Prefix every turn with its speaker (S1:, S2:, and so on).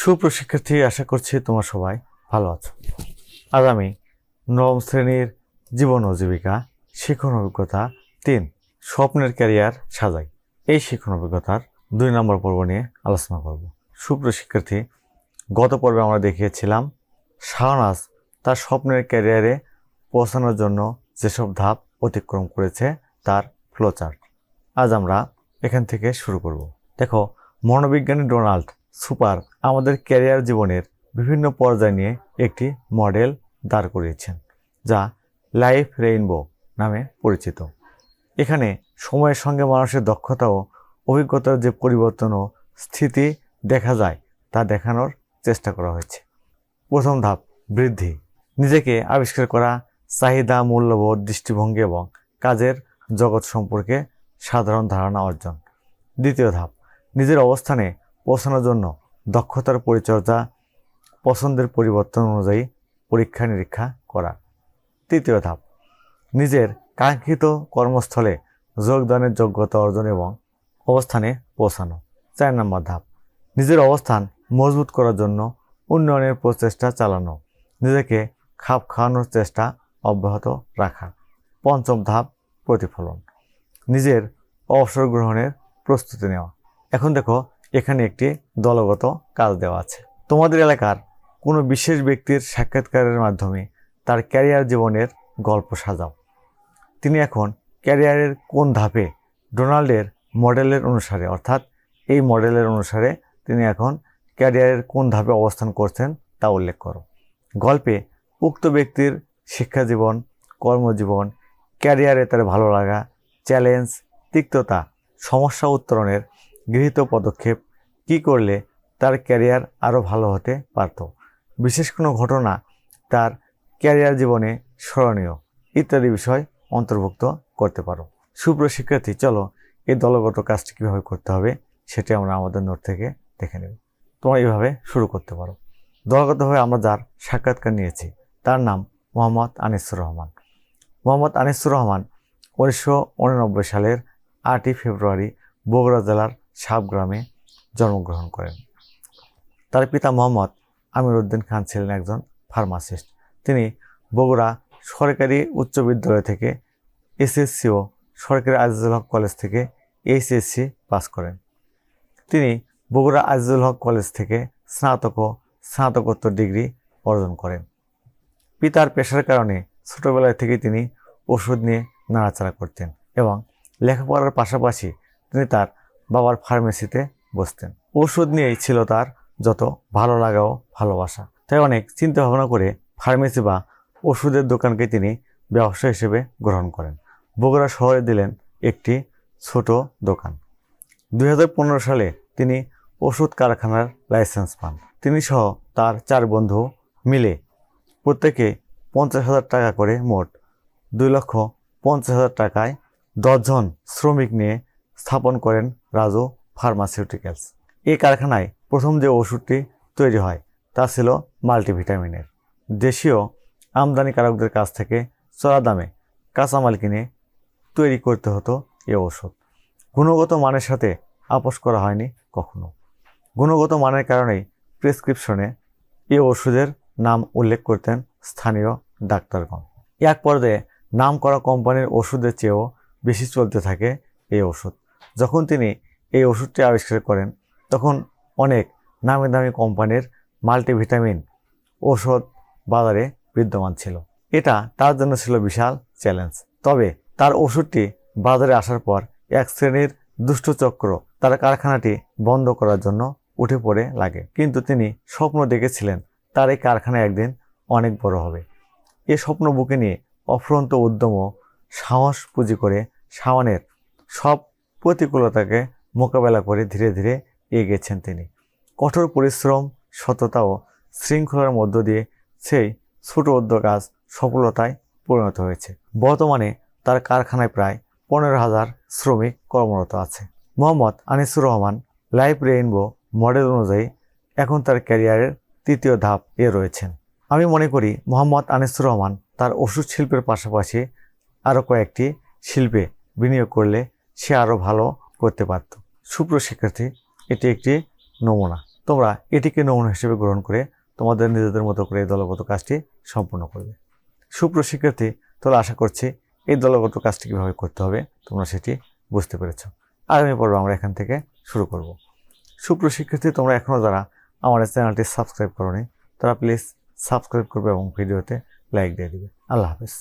S1: সুপ্রশিক্ষার্থী, আশা করছি তোমরা সবাই ভালো আছো। আজ আমি নবম শ্রেণির জীবন ও জীবিকা, শিক্ষণ অভিজ্ঞতা তিন, স্বপ্নের ক্যারিয়ার সাজাই। এই শিক্ষণ অভিজ্ঞতার দুই নম্বর পর্ব নিয়ে আলোচনা করব। সুপ্রশিক্ষার্থী, গত পর্বে আমরা দেখিয়েছিলাম, শাহনাজ তার স্বপ্নের ক্যারিয়ারে পৌঁছানোর জন্য যেসব ধাপ অতিক্রম করেছে তার ফ্লোচার্ট আজ আমরা এখান থেকে শুরু করব। দেখো, মনোবিজ্ঞানী ডোনাল্ড সুপার আমাদের ক্যারিয়ার জীবনের বিভিন্ন পর্যায় নিয়ে একটি মডেল দাঁড় করিয়েছেন, যা লাইফ রেইনবো নামে পরিচিত। এখানে সময়ের সঙ্গে মানুষের দক্ষতা ও অভিজ্ঞতার যে পরিবর্তন ও স্থিতি দেখা যায়, তা দেখানোর চেষ্টা করা হয়েছে। প্রথম ধাপ, বৃদ্ধি। নিজেকে আবিষ্কার করা চাহিদা, মূল্যবোধ, দৃষ্টিভঙ্গি এবং কাজের জগৎ সম্পর্কে সাধারণ ধারণা অর্জন। দ্বিতীয় ধাপ, নিজের অবস্থানে পৌঁছানোর জন্য দক্ষতার পরিচর্যা, পছন্দের পরিবর্তন অনুযায়ী পরীক্ষা নিরীক্ষা করা। তৃতীয় ধাপ, নিজের কাঙ্ক্ষিত কর্মস্থলে যোগদানের যোগ্যতা অর্জন এবং অবস্থানে পৌঁছানো। চার নম্বর ধাপ, নিজের অবস্থান মজবুত করার জন্য উন্নয়নের প্রচেষ্টা চালানো। নিজেকে খাপ খাওয়ানোর চেষ্টা অব্যাহত রাখা। পঞ্চম ধাপ, প্রতিফলন, নিজের অবসর গ্রহণের প্রস্তুতি নেওয়া। এখন দেখো এখানে একটি দলগত কাজ দেওয়া আছে। তোমাদের এলাকার কোনো বিশেষ ব্যক্তির সাক্ষাৎকারের মাধ্যমে তার ক্যারিয়ার জীবনের গল্প সাজাও। তিনি এখন ক্যারিয়ারের কোন ধাপে ডোনাল্ডের মডেলের অনুসারে, অর্থাৎ এই মডেলের অনুসারে তিনি এখন ক্যারিয়ারের কোন ধাপে অবস্থান করছেন তা উল্লেখ করো। গল্পে উক্ত ব্যক্তির শিক্ষা জীবন, কর্মজীবন, ক্যারিয়ারে তার ভালো লাগা, চ্যালেঞ্জ, তিক্ততা, সমস্যা উত্তরণের গৃহীত পদক্ষেপ কি করলে তার ক্যারিয়ার আরও ভালো হতে পারত? বিশেষ কোনো ঘটনা তার ক্যারিয়ার জীবনে স্মরণীয়? ইত্যাদি বিষয় অন্তর্ভুক্ত করতে পারো। সুপ্রশিক্ষার্থী চলো এই দলগত কাজটি কীভাবে করতে হবে সেটি আমরা আমাদের নোট থেকে দেখে নেব। তোমরা এইভাবে শুরু করতে পারো। দলগতভাবে আমরা যার সাক্ষাৎকার নিয়েছি, তার নাম মোহাম্মদ আনিসুর রহমান। মোহাম্মদ আনিসুর রহমান উনিশশো উননব্বই সালের আটই ফেব্রুয়ারি বগুড়া জেলার সাবগ্রামে জন্মগ্রহণ করেন। তার পিতা মোহাম্মদ আমির উদ্দিন খান ছিলেন একজন ফার্মাসিস্ট। তিনি বগুড়া সরকারি উচ্চ বিদ্যালয় থেকে এসএসসি ও সরকারি আজিজুল হক কলেজ থেকে এইচএসসি পাস করেন। তিনি বগুড়া আজিজুল হক কলেজ থেকে স্নাতক ও স্নাতকোত্তর ডিগ্রি অর্জন করেন। পিতার পেশার কারণে ছোটবেলায় থেকে তিনি ওষুধ নিয়ে নাড়াচাড়া করতেন এবং লেখাপড়ার পাশাপাশি তিনি তার বাবার ফার্মেসিতে বসতেন। ওষুধ নিয়েই ছিল তার যত ভালো লাগা ও ভালোবাসা। তাই অনেক চিন্তা ভাবনা করে ফার্মেসি বা ওষুধের দোকানকে তিনি ব্যবসা হিসেবে গ্রহণ করেন। বগুড়া শহরে দিলেন একটি ছোট দোকান। দুই হাজার পনেরো সালে তিনি ওষুধ কারখানার লাইসেন্স পান। তিনি সহ তার চার বন্ধু মিলে প্রত্যেকে পঞ্চাশ হাজার টাকা করে মোট দুই লক্ষ পঞ্চাশ হাজার টাকায় দশজন শ্রমিক নিয়ে স্থাপন করেন রাজু ফার্মাসিউটিক্যালস। এই কারখানায় প্রথম যে ওষুধটি তৈরি হয়, তা ছিল মাল্টিভিটামিনের। দেশীয় আমদানিকারকদের কাছ থেকে চড়া দামে কাঁচামাল কিনে তৈরি করতে হতো এ ওষুধ। গুণগত মানের সাথে আপোষ করা হয়নি কখনো। গুণগত মানের কারণেই প্রেসক্রিপশনে এ ওষুধের নাম উল্লেখ করতেন স্থানীয় ডাক্তারগণ। এক পর্যায়ে নাম করা কোম্পানির ওষুধের চেয়েও বেশি চলতে থাকে এই ওষুধ। যখন তিনি এই ওষুধটি আবিষ্কার করেন, তখন অনেক নামি দামি কোম্পানির মাল্টিভিটামিন ওষুধ বাজারে বিদ্যমান ছিল। এটা তার জন্য ছিল বিশাল চ্যালেঞ্জ। তবে তার ওষুধটি বাজারে আসার পর এক শ্রেণির দুষ্ট চক্র তার কারখানাটি বন্ধ করার জন্য উঠে পড়ে লাগে। কিন্তু তিনি স্বপ্ন দেখেছিলেন তার এই কারখানা একদিন অনেক বড় হবে। এ স্বপ্ন বুকে নিয়ে অফুরন্ত উদ্যম সাহস পুঁজি করে শাওনের সব প্রতিকূলতাকে মোকাবেলা করে ধীরে ধীরে এগিয়েছেন তিনি। কঠোর পরিশ্রম, সততা ও শৃঙ্খলার মধ্য দিয়ে সেই ছোট উদ্যোগ আজ সফলতায় পরিণত হয়েছে। বর্তমানে তার কারখানায় প্রায় পনেরো হাজার শ্রমিক কর্মরত আছে। Mohammad Anisur Rahman, life rainbow model অনুযায়ী এখন তার ক্যারিয়ারের তৃতীয় ধাপ এ রয়েছেন। আমি মনে করি মোহাম্মদ আনিসুর রহমান তার ওষুধ শিল্পের পাশাপাশি আরও কয়েকটি শিল্পে বিনিয়োগ করলে সে আরও ভালো করতে পারত। সুপ্রিয় শিক্ষার্থী এটি একটি নমুনা। তোমরা এটিকে নমুনা হিসেবে গ্রহণ করে তোমাদের নিজেদের মতো করে এই দলগত কাজটি সম্পূর্ণ করবে। সুপ্রশিক্ষার্থী তোমরা আশা করছি এই দলগত কাজটি কীভাবে করতে হবে তোমরা সেটি বুঝতে পেরেছ। আগামী পর্ব আমরা এখান থেকে শুরু করব। সুপ্রশিক্ষার্থী, তোমরা এখনও যারা আমার চ্যানেলটি সাবস্ক্রাইব করোনি, তারা প্লিজ সাবস্ক্রাইব করবে এবং ভিডিওতে লাইক দিয়ে দিবে। আল্লাহ হাফেজ।